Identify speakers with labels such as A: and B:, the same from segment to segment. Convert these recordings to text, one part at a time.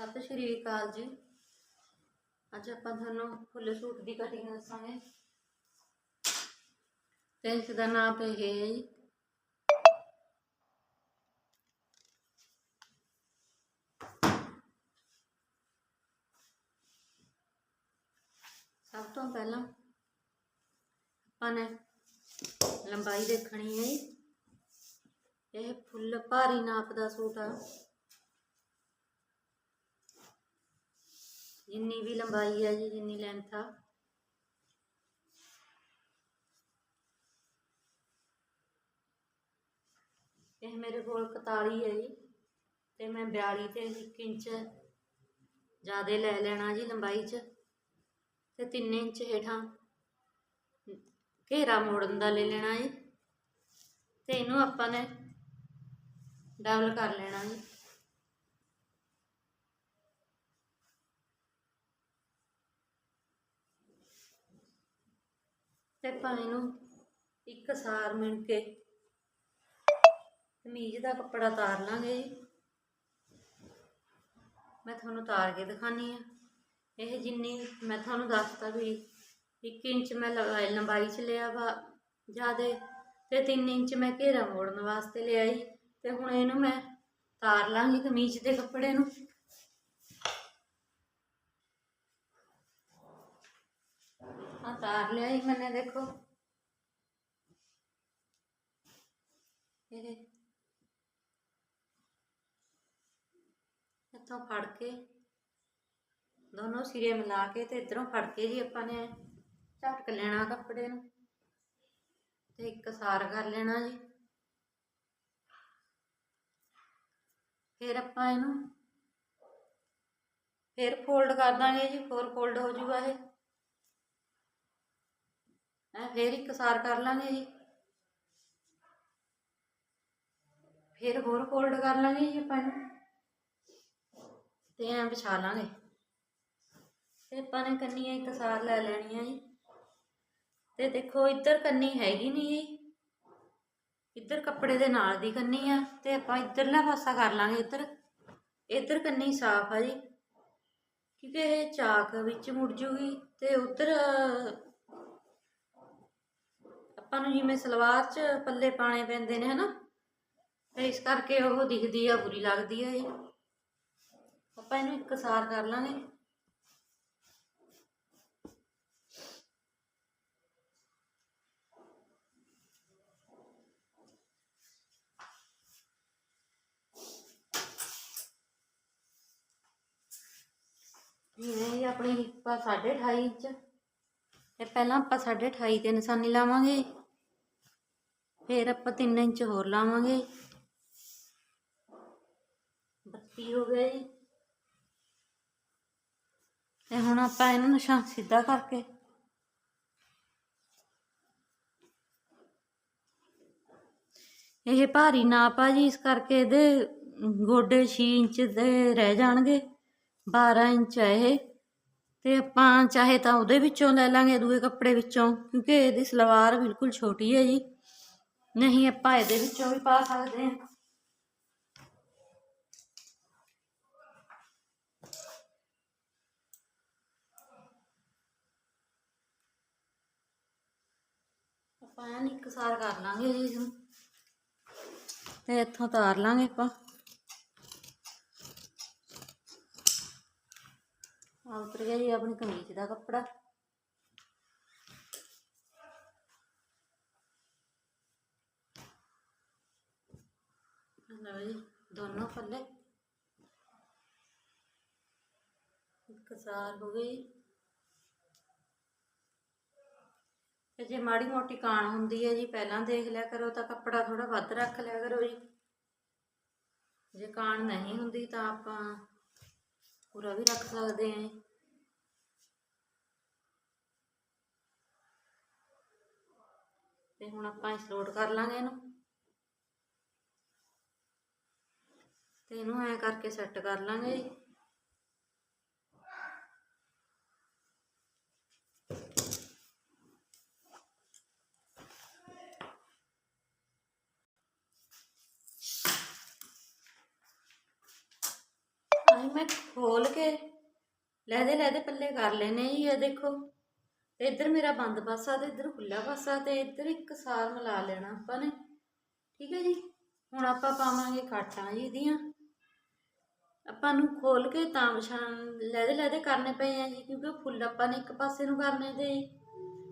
A: ਸਤਿ ਸ਼੍ਰੀ ਅਕਾਲ ਜੀ। ਅੱਜ ਆਪਾਂ ਤੁਹਾਨੂੰ ਫੁੱਲ ਸੂਟ ਦੀ ਕਟਿੰਗ ਦੱਸਾਂਗੇ। ਤੇ ਇਸ ਦਾ ਨਾਪ ਇਹ ਹੈ ਜੀ। ਸਭ ਤੋਂ ਪਹਿਲਾਂ ਆਪਾਂ ਨੇ ਲੰਬਾਈ ਦੇਖਣੀ ਹੈ ਜੀ। ਇਹ ਫੁੱਲ ਭਾਰੀ ਨਾਪ ਦਾ ਸੂਟ ਆ। ਜਿੰਨੀ ਵੀ ਲੰਬਾਈ ਹੈ ਜੀ, ਜਿੰਨੀ ਲੈਂਥ ਆ। ਇਹ ਮੇਰੇ ਕੋਲ 41 ਹੈ ਜੀ, ਤੇ ਮੈਂ 42 ਤੇ 1 ਇੰਚ ਜ਼ਿਆਦਾ ਲੈ ਲੈਣਾ ਜੀ ਲੰਬਾਈ 'ਚ, ਤੇ 3 ਇੰਚ ਹੇਠਾਂ ਘੇਰਾ ਮੋੜਨ ਦਾ ਲੈ ਲੈਣਾ ਜੀ, ਤੇ ਇਹਨੂੰ ਆਪਾਂ ਨੇ ਡਬਲ ਕਰ ਲੈਣਾ ਜੀ। ਤੇ ਆਪਾਂ ਇਹਨੂੰ ਇੱਕ ਸਾਰ ਮਿਣ ਕੇ ਕਮੀਜ਼ ਦਾ ਕੱਪੜਾ ਤਾਰ ਲਾਂਗੇ ਜੀ। ਮੈਂ ਤੁਹਾਨੂੰ ਤਾਰ ਕੇ ਦਿਖਾਨੀ ਆ ਇਹ ਜਿੰਨੀ ਮੈਂ ਤੁਹਾਨੂੰ ਦੱਸਤਾ ਵੀ 1 ਇੰਚ ਮੈਂ ਲਗਾਈ ਲੰਬਾਈ ਚ ਲਿਆ ਵਾ ਜਿਆਦੇ ਤੇ 3 ਇੰਚ ਮੈਂ ਘੇਰਾ ਮੋੜਨ ਵਾਸਤੇ ਲਿਆ ਜੀ। ਤੇ ਹੁਣ ਇਹਨੂੰ ਮੈਂ ਤਾਰ ਲਾਂਗੀ ਕਮੀਜ਼ ਦੇ ਕੱਪੜੇ ਨੂੰ। ਆ ਤਾਰ ਲਿਆ ਜੀ ਮੈਨੇ, ਦੇਖੋ। ਇਹ ਇੱਥੋਂ ਫੜ ਕੇ ਦੋਨੋਂ ਸਿਰੇ ਮਿਲਾ ਕੇ ਤੇ ਇਧਰੋਂ ਫੜ ਕੇ ਜੀ ਆਪਾਂ ਨੇ ਝਟਕ ਲੈਣਾ ਕੱਪੜੇ ਨੂੰ ਤੇ ਇੱਕ ਸਾਰ ਕਰ ਲੈਣਾ ਜੀ। ਫਿਰ ਆਪਾਂ ਇਹਨੂੰ ਫਿਰ ਫੋਲਡ ਕਰ ਦਾਂਗੇ ਜੀ, ਹੋਰ ਫੋਲਡ ਹੋ ਜੂਗਾ ਇਹ। ਐ ਫੇਰ ਇੱਕ ਸਾਰ ਕਰ ਲਾਂਗੇ ਜੀ। ਫਿਰ ਹੋਰ ਫੋਲਡ ਕਰ ਲਾਂਗੇ ਜੀ ਆਪਾਂ ਨੂੰ ਤੇ ਐਂ ਵਿਛਾ ਲਾਂਗੇ। ਤੇ ਆਪਾਂ ਨੇ ਕੰਨੀਆਂ ਇੱਕ ਸਾਰ ਲੈ ਲੈਣੀਆਂ ਜੀ। ਤੇ ਦੇਖੋ, ਇੱਧਰ ਕੰਨੀ ਹੈਗੀ ਨਹੀਂ ਜੀ। ਇੱਧਰ ਕੱਪੜੇ ਦੇ ਨਾਲ ਦੀ ਕੰਨੀ ਆ। ਤੇ ਆਪਾਂ ਇੱਧਰਲਾ ਪਾਸਾ ਕਰ ਲਾਂਗੇ ਇੱਧਰ। ਇੱਧਰ ਕੰਨੀ ਸਾਫ਼ ਆ ਜੀ। ਕਿਉਂਕਿ ਇਹ ਚਾਕ ਵਿੱਚ ਮੁੜ ਜੂਗੀ। ਤੇ ਉੱਧਰ ਆਪਾਂ ਨੂੰ ਜਿਵੇਂ ਸਲਵਾਰ 'ਚ ਪੱਲੇ ਪਾਣੇ ਪੈਂਦੇ ਨੇ, ਹਨਾ? ਤੇ ਇਸ ਕਰਕੇ ਉਹ ਦਿਖਦੀ ਆ, ਬੁਰੀ ਲੱਗਦੀ ਆ ਜੀ ਆਪਾਂ ਇਹਨੂੰ ਇੱਕ ਸਾਰ ਕਰ ਲਾਂਗੇ। ਜਿਵੇਂ ਇਹ ਆਪਣੀ ਹਿੱਪ ਆ 28 ਇੰਚ। ਤੇ ਪਹਿਲਾਂ ਆਪਾਂ 28 ਤੇ ਨਿਸ਼ਾਨੀ ਲਾਵਾਂਗੇ। ਫਿਰ ਆਪਾਂ 3 ਇੰਚ ਹੋਰ ਲਾਵਾਂਗੇ। 32 ਹੋ ਗਿਆ ਜੀ। ਤੇ ਹੁਣ ਆਪਾਂ ਇਹਨੂੰ ਨਿਸ਼ਾਨ ਸਿੱਧਾ ਕਰਕੇ ਇਹ ਭਾਰੀ ਨਾਪ ਆ ਜੀ, ਇਸ ਕਰਕੇ ਇਹਦੇ ਗੋਡੇ 6 ਇੰਚ ਦੇ ਰਹਿ ਜਾਣਗੇ 12 ਇੰਚ ਹੈ ਇਹ। ਤੇ ਆਪਾਂ ਚਾਹੇ ਤਾਂ ਉਹਦੇ ਵਿੱਚੋਂ ਲੈ ਲਾਂਗੇ, ਦੂਏ ਕੱਪੜੇ ਵਿੱਚੋਂ, ਕਿਉਂਕਿ ਇਹਦੀ ਸਲਵਾਰ ਬਿਲਕੁਲ ਛੋਟੀ ਹੈ ਜੀ। ਨਹੀਂ, ਆਪਾਂ ਇਹਦੇ ਵਿੱਚੋਂ ਵੀ ਪਾ ਸਕਦੇ ਹਾਂ। ਆਪਾਂ ਐਨ ਇੱਕ ਸਾਰ ਕਰ ਲਾਂਗੇ ਜੀ ਇਸਨੂੰ ਤੇ ਇੱਥੋਂ ਉਤਾਰ ਲਾਂਗੇ ਆਪਾਂ। ਆ ਗਿਆ ਜੀ ਆਪਣੀ ਕਮੀਜ਼ ਦਾ ਕੱਪੜਾ। ਲਓ ਜੀ ਦੋਨੋਂ ਪੱਲੇ। ਇੱਕ ਹੋ ਗਈ। ਤੇ ਜੇ ਮਾੜੀ ਮੋਟੀ ਕਾਣ ਹੁੰਦੀ ਹੈ ਜੀ, ਪਹਿਲਾਂ ਦੇਖ ਲਿਆ ਕਰੋ ਤਾਂ ਕੱਪੜਾ ਥੋੜਾ ਵੱਧ ਰੱਖ ਲਿਆ ਕਰੋ ਜੀ। ਜੇ ਕਾਣ ਨਹੀਂ ਹੁੰਦੀ ਤਾਂ ਆਪਾਂ ਪੂਰਾ ਵੀ ਰੱਖ ਸਕਦੇ ਹਾਂ ਜੀ। ਤੇ ਹੁਣ ਆਪਾਂ ਇਸ ਲੋਡ ਕਰ ਲਾਂਗੇ ਇਹਨੂੰ। ਤੇ ਇਹਨੂੰ ਐ ਕਰਕੇ ਸੈੱਟ ਕਰ ਲਾਂਗੇ ਜੀ। ਆਹੀ ਮੈਂ ਖੋਲ ਕੇ ਲੈਦੇ ਲੈਦੇ ਪੱਲੇ ਕਰ ਲੈਨੇ ਜੀ, ਇਹ ਦੇਖੋ। ਤੇ ਇੱਧਰ ਮੇਰਾ ਬੰਦ ਪਾਸਾ ਤੇ ਇੱਧਰ ਖੁੱਲਾ ਪਾਸਾ ਤੇ ਇੱਧਰ ਇੱਕ ਸਾਰ ਮਿਲਾ ਲੈਣਾ ਆਪਾਂ ਨੇ। ਠੀਕ ਹੈ ਜੀ? ਹੁਣ ਆਪਾਂ ਪਾਵਾਂਗੇ ਖਾਟਾਂ ਜੀ ਇਹਦੀਆਂ। ਆਪਾਂ ਨੂੰ ਖੋਲ ਕੇ ਤਾਂ ਵਿਛਾਣ ਲਹਿਦੇ ਲਹਿਦੇ ਕਰਨੇ ਪਏ ਆ ਜੀ, ਕਿਉਂਕਿ ਫੁੱਲ ਆਪਾਂ ਨੇ ਇੱਕ ਪਾਸੇ ਨੂੰ ਕਰਨੇ ਤੇ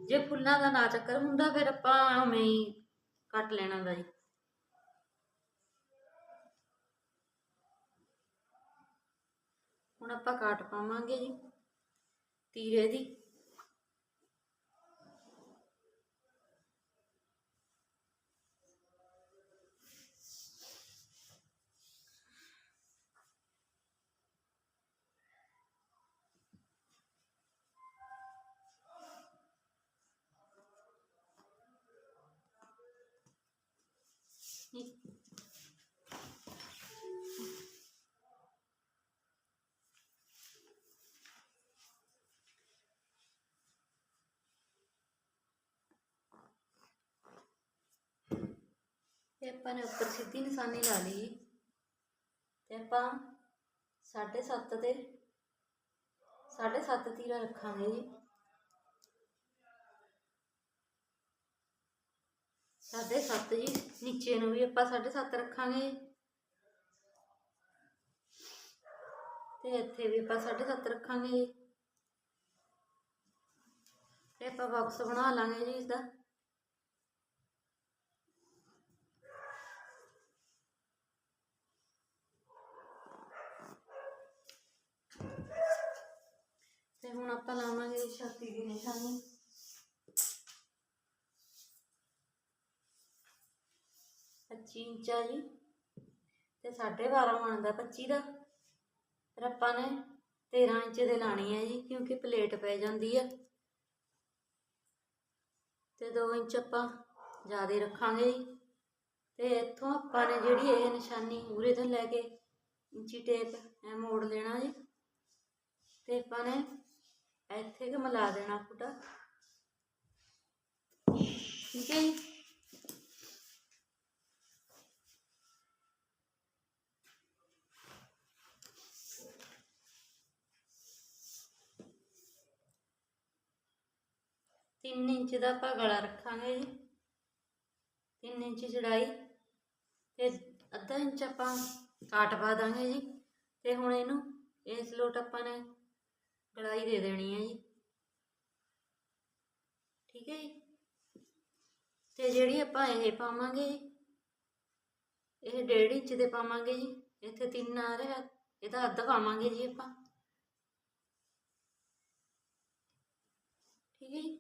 A: ਜੇ ਫੁੱਲਾਂ ਦਾ ਨਾ ਚੱਕਰ ਹੁੰਦਾ, ਫਿਰ ਆਪਾਂ ਉਵੇਂ ਹੀ ਕੱਟ ਲੈਣਾ ਦਾ ਜੀ। ਹੁਣ ਆਪਾਂ ਕਾਟ ਪਾਵਾਂਗੇ ਜੀ, ਤੀਰੇ ਦੀ। ਤੇ ਆਪਾਂ ਨੇ ਉੱਪਰ ਸਿੱਧੀ ਨਿਸ਼ਾਨੀ ਲਾ ਲਈ। ਜੀ। ਤੇ ਆਪਾਂ 7.5 ਤੇ 7.5 ਤੀਰਾ ਰੱਖਾਂਗੇ ਜੀ। ਸਾਢੇ ਸੱਤ ਜੀ, ਨੀਚੇ ਨੂੰ ਵੀ ਆਪਾਂ 7.5 ਰੱਖਾਂਗੇ। ਤੇ ਇੱਥੇ ਵੀ ਆਪਾਂ 7.5 ਰੱਖਾਂਗੇ ਜੀ। ਤੇ ਆਪਾਂ ਬਾਕਸ ਬਣਾ ਲਾਂਗੇ ਜੀ ਇਸਦਾ। ਤੇ ਹੁਣ ਆਪਾਂ ਲਾਵਾਂਗੇ ਛਾਤੀ ਦੀ ਨਿਸ਼ਾਨੀ। ਪੱਚੀ ਇੰਚ ਆ ਜੀ। ਤੇ 12.5 ਬਣਦਾ 25 ਦਾ। ਫਿਰ ਆਪਾਂ ਨੇ 13 ਇੰਚ ਦੇ ਲਾਣੀ ਹੈ ਜੀ, ਕਿਉਂਕਿ ਪਲੇਟ ਪੈ ਜਾਂਦੀ ਹੈ ਤੇ 2 ਇੰਚ ਆਪਾਂ ਜ਼ਿਆਦਾ ਰੱਖਾਂਗੇ ਜੀ। ਤੇ ਇੱਥੋਂ ਆਪਾਂ ਨੇ ਜਿਹੜੀ ਇਹ ਨਿਸ਼ਾਨੀ ਉਰੇ ਤੋਂ ਲੈ ਕੇ ਇੰਚੀ ਟੇਪ ਐ ਮੋੜ ਲੈਣਾ ਜੀ। ਤੇ ਆਪਾਂ ਨੇ ਇੱਥੇ ਕਿ ਮਿਲਾ ਦੇਣਾ ਫੁੱਟਾ? ਠੀਕ ਹੈ ਜੀ। ਤਿੰਨ ਇੰਚ ਦਾ ਆਪਾਂ ਗਲਾ ਰੱਖਾਂਗੇ ਜੀ। ਤਿੰਨ ਇੰਚ ਚੜਾਈ ਤੇ ਅੱਧਾ ਇੰਚ ਆਪਾਂ ਕਾਟ ਪਾ ਦਾਂਗੇ ਜੀ। ਤੇ ਹੁਣ ਇਹਨੂੰ ਇਸ ਲੋਟ ਆਪਾਂ ਨੇ ਕੜਾਈ ਦੇ ਦੇਣੀ ਹੈ ਜੀ। ਠੀਕ ਹੈ ਜੀ। ਤੇ ਜਿਹੜੀ ਆਪਾਂ ਇਹ ਪਾਵਾਂਗੇ ਜੀ ਇਹ ਡੇਢ ਇੰਚ ਦੇ ਪਾਵਾਂਗੇ ਜੀ। ਇੱਥੇ ਤਿੰਨ ਆ ਰਿਹਾ, ਇਹਦਾ ਅੱਧ ਪਾਵਾਂਗੇ ਜੀ ਆਪਾਂ। ਠੀਕ ਹੈ ਜੀ।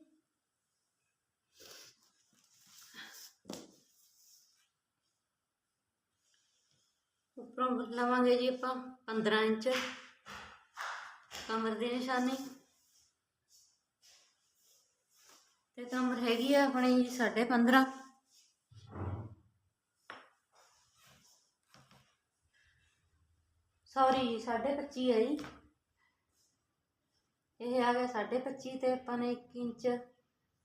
A: ਉੱਪਰੋਂ ਲਵਾਂਗੇ ਜੀ ਆਪਾਂ 15 ਇੰਚ। ਕਮਰ ਦੀ ਨਿਸ਼ਾਨੀ। ਤੇ ਕਮਰ ਹੈਗੀ ਆ ਆਪਣੀ ਜੀ 15.5 ਸੌਰੀ ਜੀ 25 ਹੈ ਜੀ। ਇਹ ਆ ਗਿਆ 25 ਤੇ ਆਪਾਂ ਨੇ 1 ਇੰਚ,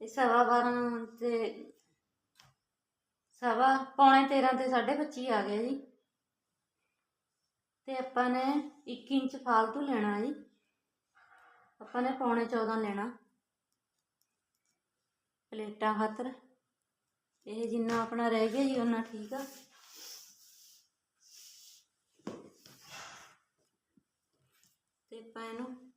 A: ਇਹ ਸਵਾ 12 ਤੇ ਸਵਾ ਪੌਣੇ 13 ਤੇ 25 ਆ ਗਿਆ ਜੀ। ਤੇ ਆਪਾਂ ਨੇ 1 ਇੰਚ ਫਾਲਤੂ ਲੈਣਾ ਜੀ। ਆਪਾਂ ਨੇ ਪੌਣੇ 14 ਲੈਣਾ। ਪਲੇਟਾਂ ਖਾਤਰ। ਇਹ ਜਿੰਨਾ ਆਪਣਾ ਰਹਿ ਗਿਆ ਜੀ ਉਹਨਾਂ ਠੀਕ ਆ। ਤੇ ਆਪਾਂ ਇਹਨੂੰ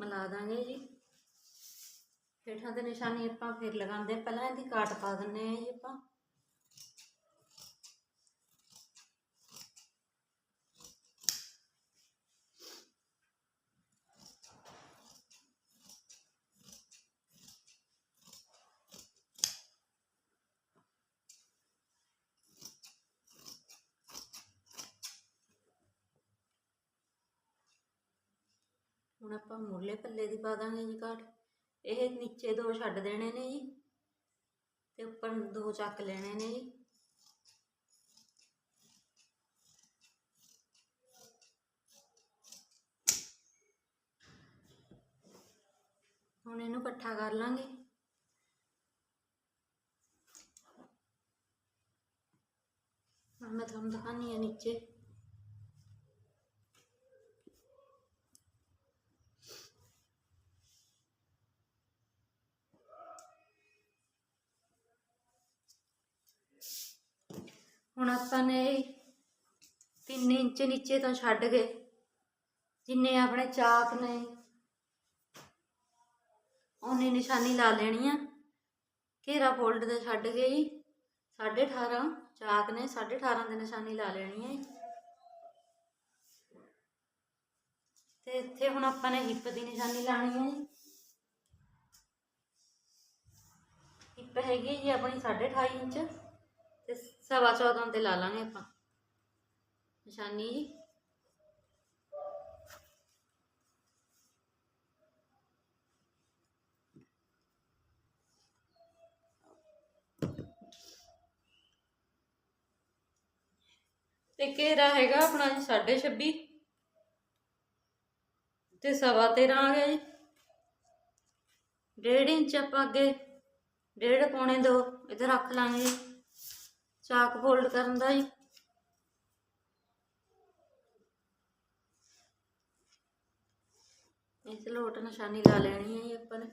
A: ਮਿਲਾ ਦਾਂਗੇ ਜੀ। ਹੇਠਾਂ ਤੇ ਨਿਸ਼ਾਨੀ ਆਪਾਂ ਫਿਰ ਲਗਾਉਂਦੇ। ਹਾਂ। ਪਹਿਲਾਂ ਇਹਦੀ ਕਾਟ ਪਾ ਦਿੰਨੇ ਆ ਜੀ ਆਪਾਂ ਹੁਣ ਆਪਾਂ ਮੁਰਲੇ ਪੱਲੇ ਦੀ ਪਾ ਦਾਂਗੇ ਜੀ ਕਾਟ ਇਹ ਨੀਚੇ ਦੋ ਛੱਡ ਦੇਣੇ ਨੇ ਜੀ ਤੇ ਉੱਪਰ ਦੋ ਚੱਕ ਲੈਣੇ ਨੇ ਜੀ। ਹੁਣ ਇਹਨੂੰ ਇਕੱਠਾ ਕਰ ਲਾਂਗੇ। ਹੁਣ ਮੈਂ ਤੁਹਾਨੂੰ ਦਿਖਾਨੀ ਆ ਨੀਚੇ। ਹੁਣ ਆਪਾਂ ਨੇ 3 ਇੰਚ ਨੀਚੇ ਤੋਂ ਛੱਡ ਗਏ ਜਿੰਨੇ ਆਪਣੇ ਚਾਕ ਨੇ ਉਹਨੇ ਨਿਸ਼ਾਨੀ ਲਾ ਲੈਣੀ ਆ। ਘੇਰਾ ਫੋਲਡ ਤੇ ਛੱਡ ਕੇ ਜੀ 18.5 ਚਾਕ ਨੇ 18.5 ਦੀ ਨਿਸ਼ਾਨੀ ਲਾ ਲੈਣੀ ਹੈ ਤੇ ਇੱਥੇ ਹੁਣ ਆਪਾਂ ਨੇ ਹਿੱਪ ਦੀ ਨਿਸ਼ਾਨੀ ਲਾਣੀ ਹੈ ਜੀ। ਹਿੱਪ ਹੈਗੀ ਜੀ ਆਪਣੀ 28 ਇੰਚ। ਸਵਾ 14 ਤੇ ਲਾ ਲਾਂਗੇ ਆਪਾਂ। ਨਿਸ਼ਾਨੀ ਜੀ। ਤੇ ਘੇਰਾ ਹੈਗਾ ਆਪਣਾ ਜੀ 26 ਤੇ ਸਵਾ 13 ਆ ਗਿਆ ਜੀ। ਡੇਢ ਇੰਚ ਆਪਾਂ ਅੱਗੇ, ਡੇਢ ਪੌਣੇ ਦੋ, ਇੱਧਰ ਰੱਖ ਲਾਂਗੇ ਚਾਕ ਫੋਲਡ ਕਰਨ ਦਾ ਜੀ। ਇਸ ਲੋਟ ਨਿਸ਼ਾਨੀ ਲਾ ਲੈਣੀ ਹੈ ਜੀ ਆਪਾਂ ਨੇ।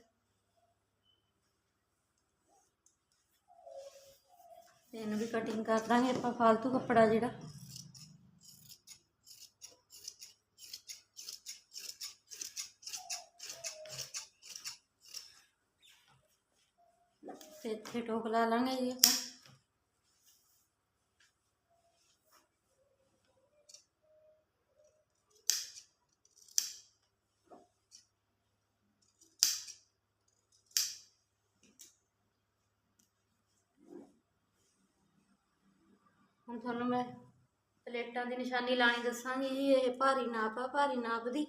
A: ਤੇ ਇਹਨੂੰ ਵੀ ਕਟਿੰਗ ਕਰ ਦਾਂਗੇ ਆਪਾਂ ਫालतू ਕੱਪੜਾ ਜਿਹੜਾ। ਤੇ ਇੱਥੇ ਟੋਕ ਲਾ ਲਾਂਗੇ ਜੀ ਆਪਾਂ ਹੁਣ ਤੁਹਾਨੂੰ ਮੈਂ ਪਲੇਟਾਂ ਦੀ ਨਿਸ਼ਾਨੀ ਲਾਣੀ ਦੱਸਾਂਗੀ ਜੀ, ਇਹ ਭਾਰੀ ਨਾਪ ਆ, ਭਾਰੀ ਨਾਪ ਦੀ।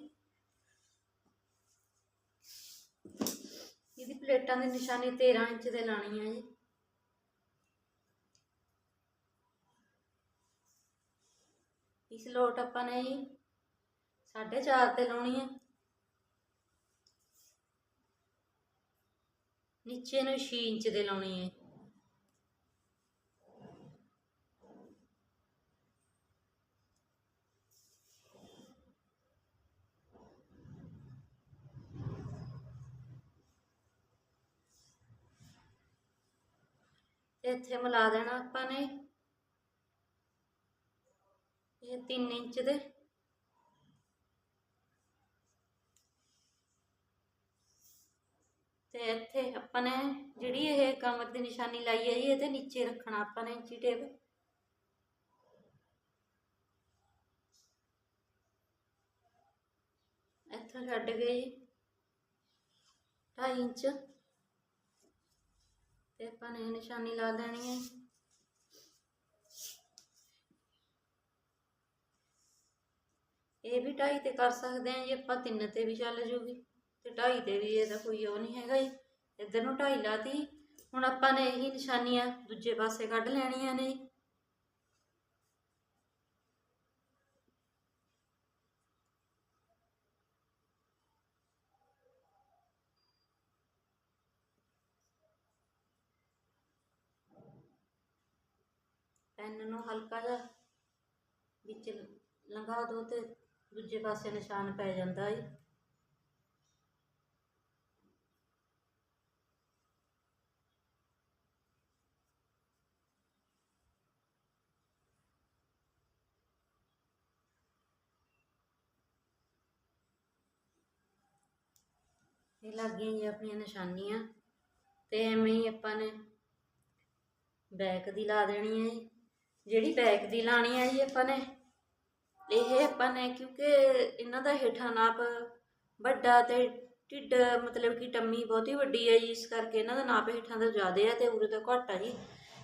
A: ਇਹਦੀ ਪਲੇਟਾਂ ਦੀ ਨਿਸ਼ਾਨੀ 13 ਇੰਚ ਤੇ ਲਾਣੀ ਹੈ ਜੀ। ਇਸ ਲੋਟ ਆਪਾਂ ਨੇ ਜੀ 4.5 ਤੇ ਲਾਉਣੀ ਹੈ ਨੀਚੇ ਨੂੰ 6 ਇੰਚ ਦੇ ਲਾਉਣੀ ਹੈ ਇੱਥੇ ਮਿਲਾ ਦੇਣਾ ਆਪਾਂ ਨੇ। ਇਹ 3 ਇੰਚ ਦੇ। ਤੇ ਇੱਥੇ ਆਪਾਂ ਨੇ ਜਿਹੜੀ ਇਹ ਕਮਰ ਦੀ ਨਿਸ਼ਾਨੀ ਲਾਈ ਹੈ ਜੀ, ਇਹਦੇ ਨੀਚੇ ਰੱਖਣਾ ਆਪਾਂ ਨੇ ਇੰਚੀ ਟੇਪ। ਇੱਥੋਂ ਛੱਡ ਗਏ ਜੀ 2.5 ਇੰਚ। ਤੇ ਆਪਾਂ ਨੇ ਨਿਸ਼ਾਨੀ ਲਾ ਲੈਣੀ ਹੈ। ਇਹ ਵੀ ਢਾਈ ਤੇ ਕਰ ਸਕਦੇ ਹਾਂ ਜੀ, ਆਪਾਂ ਤਿੰਨ ਤੇ ਵੀ ਚੱਲ ਜੂਗੀ। ਤੇ ਢਾਈ ਤੇ ਵੀ ਇਹਦਾ ਕੋਈ ਉਹ ਨਹੀਂ ਹੈਗਾ ਜੀ। ਇੱਧਰ ਨੂੰ ਢਾਈ ਲਾਤੀ। ਹੁਣ ਆਪਾਂ ਨੇ ਇਹੀ ਨਿਸ਼ਾਨੀਆਂ ਦੂਜੇ ਪਾਸੇ ਕੱਢ ਲੈਣੀਆਂ ਨੇ ਜੀ ਪੈਨ ਨੂੰ ਹਲਕਾ ਜਿਹਾ ਵਿੱਚ ਲੰਘਾ ਦਿਓ ਤੇ ਦੂਜੇ ਪਾਸੇ ਨਿਸ਼ਾਨ ਪੈ ਜਾਂਦਾ ਹੈ ਇਹ ਲੱਗ ਗਈਆਂ ਜੀ ਆਪਣੀਆਂ ਨਿਸ਼ਾਨੀਆਂ ਤੇ ਐਵੇਂ ਹੀ ਆਪਾਂ ਨੇ ਬੈਕ ਦੀ ਲਾ ਦੇਣੀ ਹੈ ਜੀ। ਜਿਹੜੀ ਬੈਕ ਦੀ ਲਾਣੀ ਆ ਜੀ ਆਪਾਂ ਨੇ, ਇਹ ਆਪਾਂ ਨੇ ਕਿਉਂਕਿ ਇਹਨਾਂ ਦਾ ਹੇਠਾਂ ਨਾਪ ਵੱਡਾ ਤੇ ਢਿੱਡ ਮਤਲਬ ਕਿ ਟੰਮੀ ਬਹੁਤੀ ਵੱਡੀ ਹੈ ਜੀ, ਇਸ ਕਰਕੇ ਇਹਨਾਂ ਦਾ ਨਾਪ ਹੇਠਾਂ ਦਾ ਜ਼ਿਆਦਾ ਹੈ ਤੇ ਉਰੇ ਤੋਂ ਘੱਟ ਆ ਜੀ।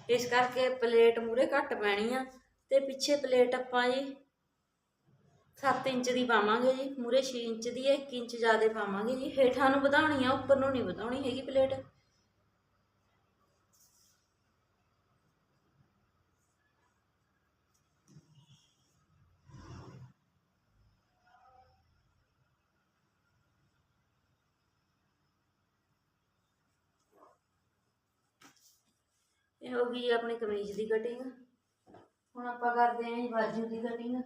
A: ਇਸ ਕਰਕੇ ਪਲੇਟ ਮੂਰੇ ਘੱਟ ਪੈਣੀ ਆ ਤੇ ਪਿੱਛੇ ਪਲੇਟ ਆਪਾਂ ਜੀ 7 ਇੰਚ ਦੀ ਪਾਵਾਂਗੇ ਜੀ ਮੂਰੇ 6 ਇੰਚ ਦੀ ਹੈ 1 ਇੰਚ ਜ਼ਿਆਦਾ ਪਾਵਾਂਗੇ ਜੀ। ਹੇਠਾਂ ਨੂੰ ਵਧਾਉਣੀ ਆ, ਉੱਪਰ ਨੂੰ ਨਹੀਂ ਵਧਾਉਣੀ ਹੈਗੀ ਪਲੇਟ ਇਹ ਹੋ ਗਈ ਜੀ ਆਪਣੀ ਕਮੀਜ਼ ਦੀ ਕਟਿੰਗ ਹੁਣ ਆਪਾਂ ਕਰਦੇ ਹਾਂ ਬਾਜੂ ਦੀ ਕਟਿੰਗ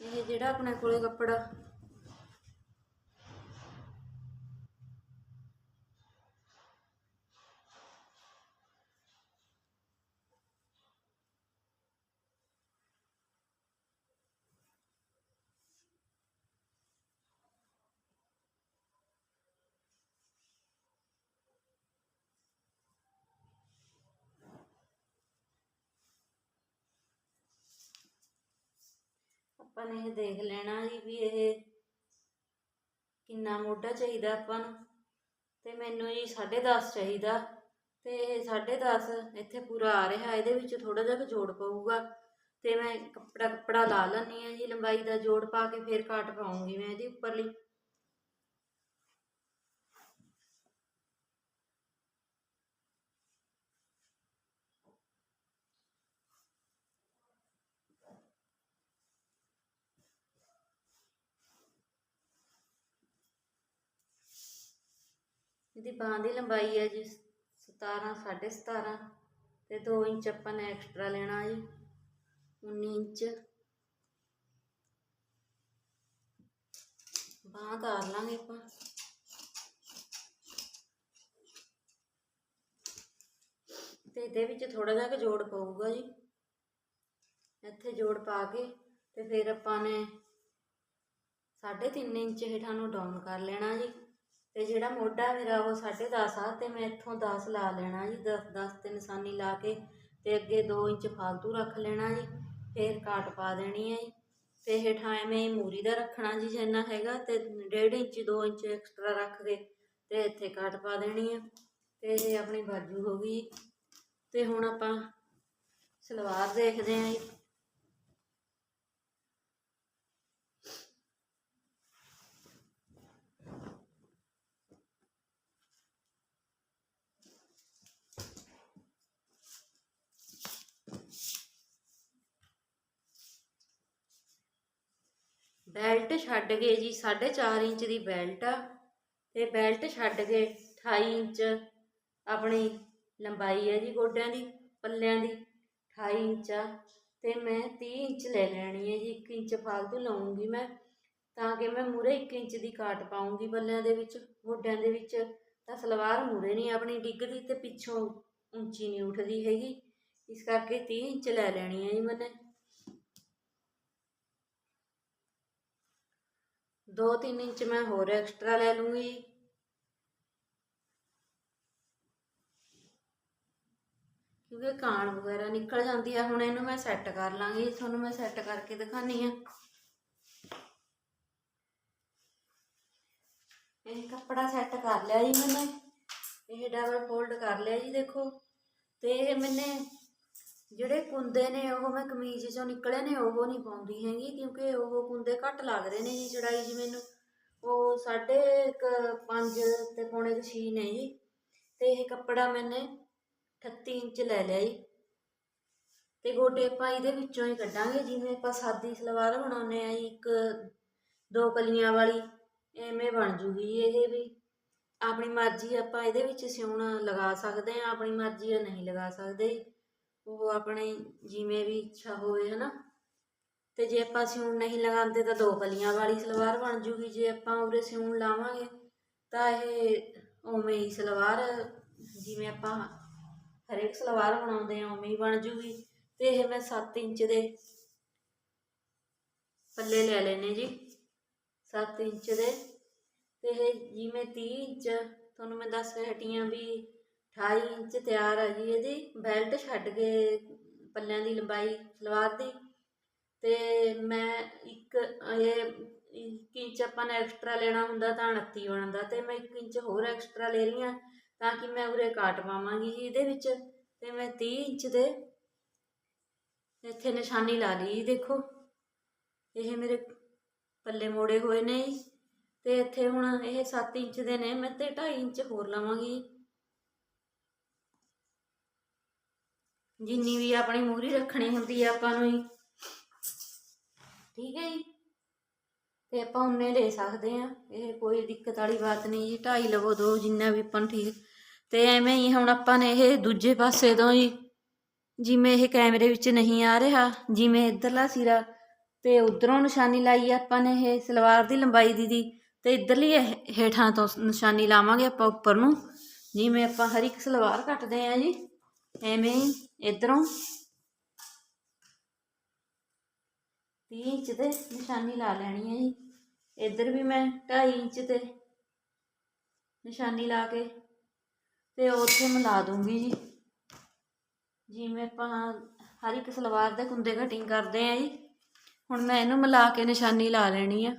A: ਇਹ ਜਿਹੜਾ ਆਪਣੇ ਕੋਲੇ ਕੱਪੜਾ ਆਪਾਂ ਨੇ ਇਹ ਦੇਖ ਲੈਣਾ ਜੀ ਵੀ ਇਹ ਕਿੰਨਾ ਮੋਢਾ ਚਾਹੀਦਾ ਆਪਾਂ ਨੂੰ। ਤੇ ਮੈਨੂੰ ਜੀ 10.5 ਚਾਹੀਦਾ। ਤੇ ਇਹ 10.5 ਇੱਥੇ ਪੂਰਾ ਆ ਰਿਹਾ, ਇਹਦੇ ਵਿੱਚ ਥੋੜਾ ਜਿਹਾ ਜੋੜ ਪਊਗਾ। ਤੇ ਮੈਂ ਕੱਪੜਾ ਕੱਪੜਾ ਲਾ ਲੈਣੀ ਆ ਜੀ, ਲੰਬਾਈ ਦਾ ਜੋੜ ਪਾ ਕੇ ਫਿਰ ਕਾਟ ਪਾਉਂਗੀ ਮੈਂ ਇਹਦੀ ਉੱਪਰਲੀ। ਇਹਦੀ ਬਾਂਹ ਦੀ ਲੰਬਾਈ ਹੈ ਜੀ 17 17.5 ਤੇ 2 ਇੰਚ ਆਪਾਂ ਨੇ ਐਕਸਟਰਾ ਲੈਣਾ ਜੀ 19 ਇੰਚ। ਬਾਂਹ ਤਾਰ ਲਾਂਗੇ ਆਪਾਂ। ਤੇ ਇਹਦੇ ਵਿੱਚ ਥੋੜਾ ਜਿਹਾ ਕੁ ਜੋੜ ਪਊਗਾ ਜੀ। ਇੱਥੇ ਜੋੜ ਪਾ ਕੇ ਤੇ ਫਿਰ ਆਪਾਂ ਨੇ 3.5 ਇੰਚ ਹੇਠਾਂ ਨੂੰ ਡਾਊਨ ਕਰ ਲੈਣਾ ਜੀ। ਤੇ ਜਿਹੜਾ ਮੋਢਾ ਮੇਰਾ ਉਹ 10.5 ਆ, ਤੇ ਮੈਂ ਇੱਥੋਂ 10 ਲਾ ਲੈਣਾ ਜੀ 10 10 ਤੇ ਨਿਸ਼ਾਨੀ ਲਾ ਕੇ ਤੇ ਅੱਗੇ 2 ਇੰਚ ਫਾਲਤੂ ਰੱਖ ਲੈਣਾ ਜੀ, ਫੇਰ ਕਾਟ ਪਾ ਦੇਣੀ ਹੈ ਜੀ। ਤੇ ਹੇਠਾਂ ਐਵੇਂ ਹੀ ਮੂਰੀ ਦਾ ਰੱਖਣਾ ਜੀ, ਜਿੰਨਾ ਹੈਗਾ ਤੇ 1.5 ਇੰਚ 2 ਇੰਚ ਐਕਸਟਰਾ ਰੱਖ ਕੇ ਤੇ ਇੱਥੇ ਕਾਟ ਪਾ ਦੇਣੀ ਹੈ ਤੇ ਇਹ ਆਪਣੀ ਬਾਜੂ ਹੋ ਗਈ ਤੇ ਹੁਣ ਆਪਾਂ ਸਲਵਾਰ ਦੇਖਦੇ ਹਾਂ ਜੀ। ਬੈਲਟ ਛੱਡ ਕੇ ਜੀ 4.5 ਇੰਚ ਦੀ ਬੈਲਟ ਆ ਤੇ ਬੈਲਟ ਛੱਡ ਕੇ 28 ਇੰਚ ਆਪਣੀ ਲੰਬਾਈ ਹੈ ਜੀ ਗੋਡਿਆਂ ਦੀ, ਪੱਲਿਆਂ ਦੀ 28 ਇੰਚ ਆ ਤੇ ਮੈਂ 30 ਇੰਚ ਲੈ ਲੈਣੀ ਹੈ ਜੀ 1 ਇੰਚ ਫਾਲਤੂ ਲਾਉਂਗੀ ਮੈਂ ਤਾਂ ਕਿ ਮੈਂ ਮੂਰੇ 1 ਇੰਚ ਦੀ ਕਾਟ ਪਾਉਂਗੀ ਪੱਲਿਆਂ ਦੇ ਵਿੱਚ, ਗੋਡਿਆਂ ਦੇ ਵਿੱਚ ਤਾਂ ਸਲਵਾਰ ਮੂਰੇ ਨਹੀਂ ਆਪਣੀ ਡਿੱਗਦੀ ਤੇ ਪਿੱਛੋਂ ਉੱਚੀ ਨਹੀਂ ਉੱਠਦੀ ਹੈਗੀ। ਇਸ ਕਰਕੇ 30 ਇੰਚ ਲੈ ਲੈਣੀ ਹੈ ਜੀ ਮੈਨੇ। ਦੋ ਤਿੰਨ ਇੰਚ ਮੈਂ ਹੋਰ ਐਕਸਟਰਾ ਲੈ ਲੂੰਗੀ। ਕਿਉਂਕਿ ਕਾਣ ਵਗੈਰਾ ਨਿਕਲ ਜਾਂਦੀ ਆ, ਹੁਣ ਇਹਨੂੰ ਮੈਂ ਸੈੱਟ ਕਰ ਲਾਂਗੀ। ਤੁਹਾਨੂੰ ਮੈਂ ਸੈੱਟ ਕਰਕੇ ਦਿਖਾਨੀ ਆ। ਇਹ ਕੱਪੜਾ ਸੈੱਟ ਕਰ ਲਿਆ ਜੀ ਮੈਨੇ। ਇਹ ਡਬਲ ਫੋਲਡ ਕਰ ਲਿਆ ਜੀ, ਦੇਖੋ। ਤੇ ਇਹ ਮੈਨੇ ਜਿਹੜੇ ਕੁੰਦੇ ਨੇ, ਉਹ ਮੈਂ ਕਮੀਜ਼ ਚੋਂ ਨਿਕਲੇ ਨੇ, ਉਹ ਨਹੀਂ ਪਾਉਂਦੀ ਹੈਗੀ ਕਿਉਂਕਿ ਉਹ ਕੁੰਦੇ ਘੱਟ ਲੱਗਦੇ ਨੇ ਜੀ ਚੜਾਈ ਜੀ ਮੈਨੂੰ। ਉਹ ਸਾਢੇ ਕੁ ਪੰਜ ਤੇ ਪੌਣੇ ਕੁ ਛੇ ਨੇ ਜੀ। ਤੇ ਇਹ ਕੱਪੜਾ ਮੈਨੇ 38 ਇੰਚ ਲੈ ਲਿਆ ਜੀ। ਤੇ ਗੋਡੇ ਆਪਾਂ ਇਹਦੇ ਵਿੱਚੋਂ ਹੀ ਕੱਢਾਂਗੇ, ਜਿਵੇਂ ਆਪਾਂ ਸਾਦੀ ਸਲਵਾਰ ਬਣਾਉਂਦੇ ਆ ਜੀ, ਇੱਕ ਦੋ ਕਲੀਆਂ ਵਾਲੀ, ਐਵੇਂ ਬਣ ਜੂਗੀ ਜੀ ਇਹ ਵੀ। ਆਪਣੀ ਮਰਜ਼ੀ ਆਪਾਂ ਇਹਦੇ ਵਿੱਚ ਸਿਉਣਾ ਲਗਾ ਸਕਦੇ ਆ ਆਪਣੀ ਮਰਜ਼ੀ ਆ ਨਹੀਂ ਲਗਾ ਸਕਦੇ। ਉਹ ਆਪਣੇ ਜਿਵੇਂ ਵੀ ਇੱਛਾ ਹੋਵੇ, ਹਨਾ। ਤੇ ਜੇ ਆਪਾਂ ਸਿਉਣ ਨਹੀਂ ਲਗਾਉਂਦੇ ਤਾਂ ਦੋ ਕਲੀਆਂ ਵਾਲੀ ਸਲਵਾਰ ਬਣ ਜੂਗੀ। ਜੇ ਆਪਾਂ ਉਰੇ ਸਿਉਣ ਲਾਵਾਂਗੇ ਤਾਂ ਇਹ ਉਵੇਂ ਹੀ ਸਲਵਾਰ, ਜਿਵੇਂ ਆਪਾਂ ਹਰੇਕ ਸਲਵਾਰ ਬਣਾਉਂਦੇ ਆ ਉਵੇਂ ਹੀ ਬਣ ਜੂਗੀ। ਤੇ ਇਹ ਮੈਂ 7 ਇੰਚ ਦੇ ਪੱਲੇ ਲੈ ਲੈਨੇ ਜੀ। 7 ਇੰਚ ਦੇ। ਤੇ ਇਹ ਜਿਵੇਂ 30 ਇੰਚ, ਤੁਹਾਨੂੰ ਮੈਂ ਦੱਸ ਹਟੀਆਂ ਵੀ 28 ਇੰਚ ਤਿਆਰ ਹੈ ਜੀ ਇਹਦੀ ਬੈਲਟ ਛੱਡ ਕੇ ਪੱਲਿਆਂ ਦੀ ਲੰਬਾਈ, ਸਲਵਾਰ ਦੀ। ਤੇ ਮੈਂ ਇੱਕ, ਇਹ 1 ਇੰਚ ਆਪਾਂ ਨੇ ਐਕਸਟਰਾ ਲੈਣਾ ਹੁੰਦਾ ਤਾਂ 29 ਬਣਦਾ ਤੇ ਮੈਂ 1 ਇੰਚ ਹੋਰ ਐਕਸਟਰਾ ਲੈ ਰਹੀ ਹਾਂ ਤਾਂ ਕਿ ਮੈਂ ਉਰੇ ਕਾਟ ਪਾਵਾਂਗੀ ਜੀ ਇਹਦੇ ਵਿੱਚ। ਤੇ ਮੈਂ 30 ਇੰਚ ਦੇ ਇੱਥੇ ਨਿਸ਼ਾਨੀ ਲਾ ਲਈ ਦੇਖੋ। ਇਹ ਮੇਰੇ ਪੱਲੇ ਮੋੜੇ ਹੋਏ ਨੇ ਜੀ। ਤੇ ਇੱਥੇ ਹੁਣ ਇਹ 7 ਇੰਚ ਦੇ ਨੇ, ਮੈਂ ਤੇ 2.5 ਇੰਚ ਹੋਰ ਲਵਾਂਗੀ ਜਿੰਨੀ ਵੀ ਆਪਣੀ ਮੂਰੀ ਰੱਖਣੀ ਹੁੰਦੀ ਆ ਆਪਾਂ ਨੂੰ ਹੀ। ਠੀਕ ਹੈ ਜੀ? ਤੇ ਆਪਾਂ ਉਨੇ ਲੈ ਸਕਦੇ ਆ ਇਹ ਕੋਈ ਦਿੱਕਤ ਵਾਲੀ ਬਾਤ ਨਹੀਂ ਜੀ, ਢਾਈ ਲਵੋ ਦੋ ਜਿੰਨਾ ਵੀ ਆਪਾਂ ਨੂੰ ਠੀਕ। ਤੇ ਐਵੇਂ ਹੀ ਹੁਣ ਆਪਾਂ ਨੇ ਇਹ ਦੂਜੇ ਪਾਸੇ ਤੋਂ ਹੀ, ਜਿਵੇਂ ਇਹ ਕੈਮਰੇ ਵਿੱਚ ਨਹੀਂ ਆ ਰਿਹਾ, ਜਿਵੇਂ ਇਧਰਲਾ ਸਿਰਾ, ਤੇ ਉਧਰੋਂ ਨਿਸ਼ਾਨੀ ਲਾਈ ਆ ਆਪਾਂ ਨੇ ਇਹ ਸਲਵਾਰ ਦੀ ਲੰਬਾਈ ਦੀ ਦੀ, ਤੇ ਇਧਰਲੀ ਹੇਠਾਂ ਤੋਂ ਨਿਸ਼ਾਨੀ ਲਾਵਾਂਗੇ ਆਪਾਂ ਉੱਪਰ ਨੂੰ। ਜਿਵੇਂ ਆਪਾਂ ਹਰ ਇੱਕ ਸਲਵਾਰ ਕੱਟਦੇ ਆ ਜੀ। ਐਵੇਂ ਹੀ ਇਧਰੋਂ। 30 ਇੰਚ ਤੇ ਨਿਸ਼ਾਨੀ ਲਾ ਲੈਣੀ ਹੈ ਜੀ। ਇੱਧਰ ਵੀ ਮੈਂ 2.5 ਇੰਚ ਤੇ ਨਿਸ਼ਾਨੀ ਲਾ ਕੇ ਤੇ ਉੱਥੇ ਮਿਲਾ ਦੂੰਗੀ ਜੀ। ਜਿਵੇਂ ਆਪਾਂ ਹਰ ਇੱਕ ਸਲਵਾਰ ਦੇ ਕੁੰਦੇ ਕਟਿੰਗ ਕਰਦੇ ਆ ਜੀ। ਹੁਣ ਮੈਂ ਇਹਨੂੰ ਮਿਲਾ ਕੇ ਨਿਸ਼ਾਨੀ ਲਾ ਲੈਣੀ ਆ।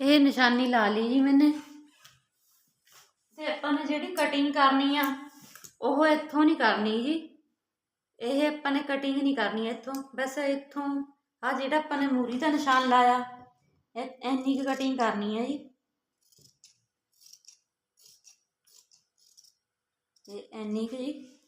A: ਇਹ ਨਿਸ਼ਾਨੀ ਲਾ ਲਈ ਜੀ ਮੈਨੇ। ਤੇ ਆਪਾਂ ਨੇ ਜਿਹੜੀ ਕਟਿੰਗ ਕਰਨੀ ਆ, ਉਹ ਇੱਥੋਂ ਨਹੀਂ ਕਰਨੀ ਜੀ। ਇਹ ਆਪਾਂ ਨੇ ਕਟਿੰਗ ਨਹੀਂ ਕਰਨੀ ਇੱਥੋਂ। ਬਸ ਇੱਥੋਂ ਆ ਜਿਹੜਾ ਆਪਾਂ ਨੇ ਮੂਰੀ ਦਾ ਨਿਸ਼ਾਨ ਲਾਇਆ, ਇਹ ਇੰਨੀ ਕੁ ਕਟਿੰਗ ਕਰਨੀ ਹੈ ਜੀ। ਤੇ ਇੰਨੀ ਕੁ ਜੀ।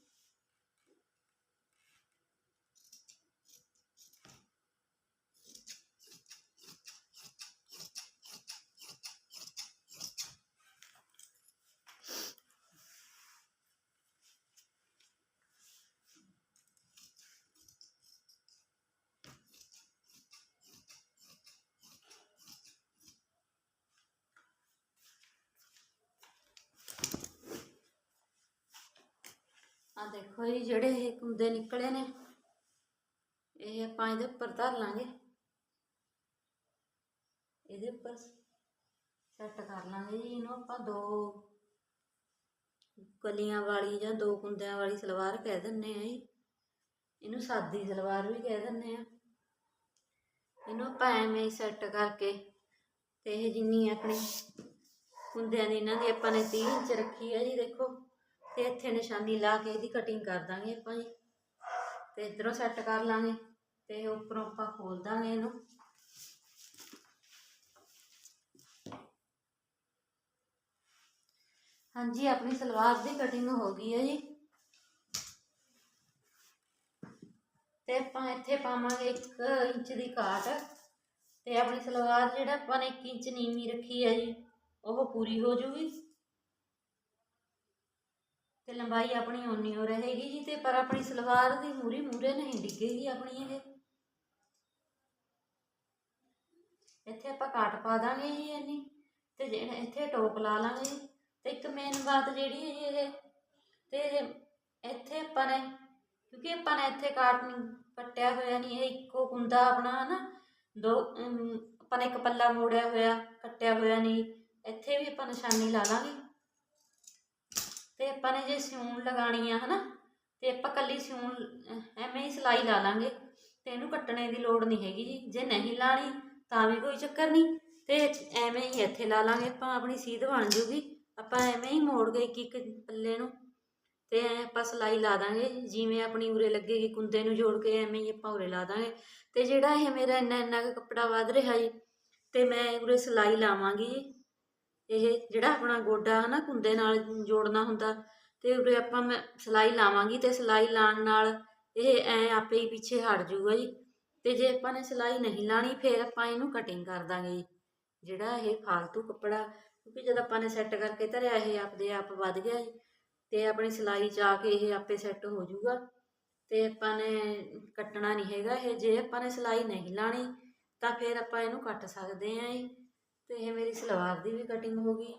A: ਆ ਜਿਹੜੇ ਇਹ ਕੁੰਦੇ ਨਿਕਲੇ ਨੇ, ਇਹ ਆਪਾਂ ਇਹਦੇ ਉੱਪਰ ਧਰ ਲਾਂਗੇ। ਇਹਦੇ ਉੱਪਰ ਸੈੱਟ ਕਰ ਲਾਂਗੇ ਜੀ, ਇਹਨੂੰ ਆਪਾਂ ਦੋ ਕਲੀਆਂ ਵਾਲੀ ਜਾਂ ਦੋ ਕੁੰਦਿਆਂ ਵਾਲੀ ਸਲਵਾਰ ਕਹਿ ਦਿੰਨੇ ਆ ਜੀ। ਇਹਨੂੰ ਸਾਦੀ ਸਲਵਾਰ ਵੀ ਕਹਿ ਦਿੰਨੇ ਆ। ਇਹਨੂੰ ਆਪਾਂ ਐਵੇਂ ਸੈੱਟ ਕਰਕੇ ਤੇ ਇਹ ਜਿੰਨੀ ਆਪਣੀ ਕੁੰਦਿਆਂ ਦੀ, ਇਹਨਾਂ ਦੀ ਆਪਾਂ ਨੇ 30 ਇੰਚ ਰੱਖੀ ਹੈ ਜੀ, ਦੇਖੋ। ਤੇ ਇੱਥੇ ਨਿਸ਼ਾਨੀ ਲਾ ਕੇ ਇਹਦੀ ਕਟਿੰਗ ਕਰ ਦਾਂਗੇ ਆਪਾਂ ਜੀ। ਤੇ ਇਧਰੋਂ ਸੈੱਟ ਕਰ ਲਾਂਗੇ ਤੇ ਉੱਪਰੋਂ ਆਪਾਂ ਖੋਲ ਦਾਂਗੇ ਇਹਨੂੰ। ਹਾਂਜੀ, ਆਪਣੀ ਸਲਵਾਰ ਦੀ ਕਟਿੰਗ ਹੋ ਗਈ ਹੈ ਜੀ। ਤੇ ਆਪਾਂ ਇੱਥੇ ਪਾਵਾਂਗੇ 1 ਇੰਚ ਦੀ ਕਾਟ ਤੇ ਆਪਣੀ ਸਲਵਾਰ ਜਿਹੜਾ ਆਪਾਂ ਨੇ 1 ਇੰਚ ਨੀਵੀਂ ਰੱਖੀ ਹੈ ਜੀ, ਉਹ ਪੂਰੀ ਹੋ ਜੂਗੀ। ਤੇ ਲੰਬਾਈ ਆਪਣੀ ਓਨੀ ਹੋ ਰਹੇਗੀ ਜੀ ਤੇ ਪਰ ਆਪਣੀ ਸਲਵਾਰ ਦੀ ਮੂਰੀ ਮੂਰੇ ਨਹੀਂ ਡਿੱਗੇਗੀ ਆਪਣੀ ਇਹ। ਇੱਥੇ ਆਪਾਂ ਕਾਟ ਪਾ ਦਾਂਗੇ ਜੀ ਇੰਨੀ ਤੇ ਜਿਹੜੇ ਇੱਥੇ ਟੋਪ ਲਾ ਲਾਂਗੇ ਜੀ। ਤੇ ਇੱਕ ਮੇਨ ਬਾਤ ਜਿਹੜੀ ਹੈ ਜੀ ਇਹ, ਤੇ ਇੱਥੇ ਆਪਾਂ ਨੇ, ਕਿਉਂਕਿ ਆਪਾਂ ਨੇ ਇੱਥੇ ਕਾਟ ਨਹੀਂ ਕੱਟਿਆ ਹੋਇਆ ਨਹੀਂ ਇਹ ਇੱਕੋ ਕੁੰਦਾ ਆਪਣਾ ਹਨਾ, ਦੋ ਆਪਾਂ ਨੇ ਇੱਕ ਪੱਲਾ ਮੋੜਿਆ ਹੋਇਆ, ਕੱਟਿਆ ਹੋਇਆ ਨਹੀਂ ਇੱਥੇ ਵੀ ਆਪਾਂ ਨਿਸ਼ਾਨੀ ਲਾ ਲਾਂਗੇ। ਤੇ ਆਪਾਂ ਨੇ ਜੇ ਸਿਉਣ ਲਗਾਣੀ ਆ, ਹਨਾ, ਤੇ ਆਪਾਂ ਕੱਲੀ ਸਿਉਣ ਐਵੇਂ ਹੀ ਸਿਲਾਈ ਲਾ ਲਾਂਗੇ, ਤੇ ਇਹਨੂੰ ਕੱਟਣੇ ਦੀ ਲੋੜ ਨਹੀਂ ਹੈਗੀ ਜੀ। ਜੇ ਨਹੀਂ ਲਾਣੀ, ਤਾਂ ਵੀ ਕੋਈ ਚੱਕਰ ਨਹੀਂ। ਤੇ ਐਵੇਂ ਹੀ ਇੱਥੇ ਲਾ ਲਾਂਗੇ ਆਪਾਂ, ਆਪਣੀ ਸੀਧ ਬਣ ਜੂਗੀ। ਆਪਾਂ ਐਵੇਂ ਹੀ ਮੋੜ ਗਏ ਇੱਕ ਇੱਕ ਪੱਲੇ ਨੂੰ, ਤੇ ਐਂ ਆਪਾਂ ਸਿਲਾਈ ਲਾ ਦਾਂਗੇ। ਜਿਵੇਂ ਆਪਣੀ ਉਰੇ ਲੱਗੇਗੀ ਕੁੰਦੇ ਨੂੰ ਜੋੜ ਕੇ, ਐਵੇਂ ਹੀ ਆਪਾਂ ਉਰੇ ਲਾ ਦਾਂਗੇ। ਤੇ ਜਿਹੜਾ ਇਹ ਮੇਰਾ ਇੰਨਾ ਇੰਨਾ ਕੁ ਕੱਪੜਾ ਵੱਧ ਰਿਹਾ ਜੀ, ਤੇ ਮੈਂ ਉਰੇ ਸਿਲਾਈ ਲਾਵਾਂਗੀ ਜੀ। ਇਹ ਜਿਹੜਾ ਆਪਣਾ ਗੋਡਾ ਹਨਾ ਕੁੰਦੇ ਨਾਲ ਜੋੜਨਾ ਹੁੰਦਾ, ਤੇ ਉਰੇ ਆਪਾਂ ਮੈਂ ਸਿਲਾਈ ਲਾਵਾਂਗੀ ਤੇ ਸਿਲਾਈ ਲਾਉਣ ਨਾਲ ਇਹ ਐ ਆਪੇ ਹੀ ਪਿੱਛੇ ਹਟ ਜਾਊਗਾ ਜੀ। ਤੇ ਜੇ ਆਪਾਂ ਨੇ ਸਿਲਾਈ ਨਹੀਂ ਲਾਣੀ, ਫਿਰ ਆਪਾਂ ਇਹਨੂੰ ਕਟਿੰਗ ਕਰ ਦਾਂਗੇ। ਜੀ ਜਿਹੜਾ ਇਹ ਫਾਲਤੂ ਕੱਪੜਾ, ਕਿਉਂਕਿ ਜਦ ਆਪਾਂ ਨੇ ਸੈੱਟ ਕਰਕੇ ਧਰਿਆ, ਇਹ ਆਪਦੇ ਆਪ ਵੱਧ ਗਿਆ ਜੀ। ਤੇ ਆਪਣੀ ਸਿਲਾਈ ਚ ਆ ਕੇ ਇਹ ਆਪੇ ਸੈੱਟ ਹੋ ਜਾਊਗਾ। ਤੇ ਆਪਾਂ ਨੇ ਕੱਟਣਾ ਨਹੀਂ ਹੈਗਾ ਇਹ। ਜੇ ਆਪਾਂ ਨੇ ਸਿਲਾਈ ਨਹੀਂ ਲਾਣੀ, ਤਾਂ ਫਿਰ ਆਪਾਂ ਇਹਨੂੰ ਕੱਟ ਸਕਦੇ ਹਾਂ ਜੀ। ਤੇ ਇਹ ਮੇਰੀ ਸਲਵਾਰ ਦੀ ਵੀ ਕਟਿੰਗ ਹੋ ਗਈ।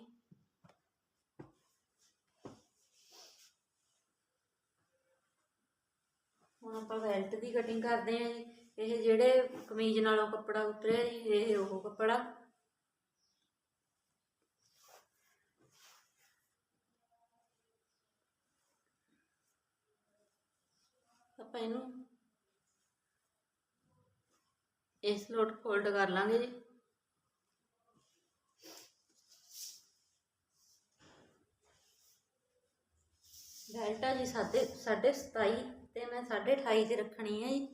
A: ਹੁਣ ਆਪਾਂ ਬੈਲਟ ਦੀ ਕਟਿੰਗ ਕਰਦੇ ਹਾਂ ਜੀ। ਇਹ ਜਿਹੜੇ ਕਮੀਜ਼ ਨਾਲੋਂ ਕੱਪੜਾ ਉਤਰਿਆ ਜੀ, ਇਹ ਉਹ ਕੱਪੜਾ। ਆਪਾਂ ਇਹਨੂੰ ਇਸ ਲੋਟ ਫੋਲਡ ਕਰ ਲਾਂਗੇ ਜੀ। ਡੈਲਟਾ ਜੀ ਸਾਢੇ ਸਾਢੇ ਸਤਾਈ ਤੇ ਮੈਂ ਸਾਢੇ 28 ਦੀ ਰੱਖਣੀ ਹੈ ਜੀ।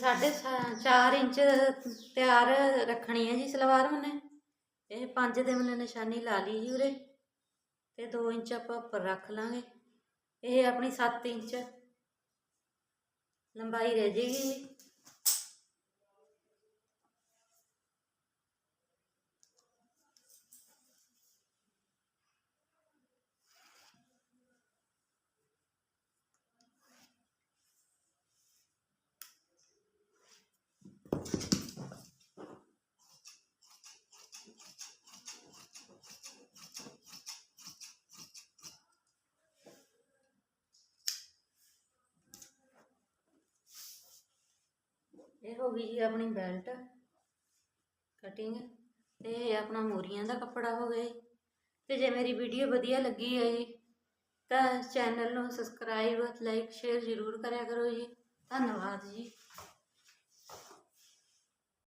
A: ਸਾਢੇ 4 ਇੰਚ ਤਿਆਰ ਰੱਖਣੀ ਹੈ ਜੀ ਸਲਵਾਰ ਮੈਨੇ ਇਹ 5 ਦੇ ਮੈਨੇ ਨਿਸ਼ਾਨੀ ਲਾ ਲਈ ਜੀ ਉਰੇ ਤੇ 2 ਇੰਚ ਆਪਾਂ ਉੱਪਰ ਰੱਖ ਲਾਂਗੇ। ਇਹ ਆਪਣੀ 7 ਇੰਚ ਲੰਬਾਈ ਰਹਿ ਜੇਗੀ ਜੀ ਇਹ ਹੋ ਗਈ ਜੀ ਆਪਣੀ ਬੈਲਟ ਕਟਿੰਗ ਤੇ ਇਹ ਆਪਣਾ ਮੋਰੀਆਂ ਦਾ ਕੱਪੜਾ ਹੋ ਗਿਆ ਜੀ। ਤੇ ਜੇ ਮੇਰੀ ਵੀਡੀਓ ਵਧੀਆ ਲੱਗੀ ਹੈ ਜੀ ਤਾਂ ਚੈਨਲ ਨੂੰ ਸਬਸਕ੍ਰਾਈਬ ਲਾਈਕ ਸ਼ੇਅਰ ਜ਼ਰੂਰ ਕਰਿਆ ਕਰੋ ਜੀ ਧੰਨਵਾਦ ਜੀ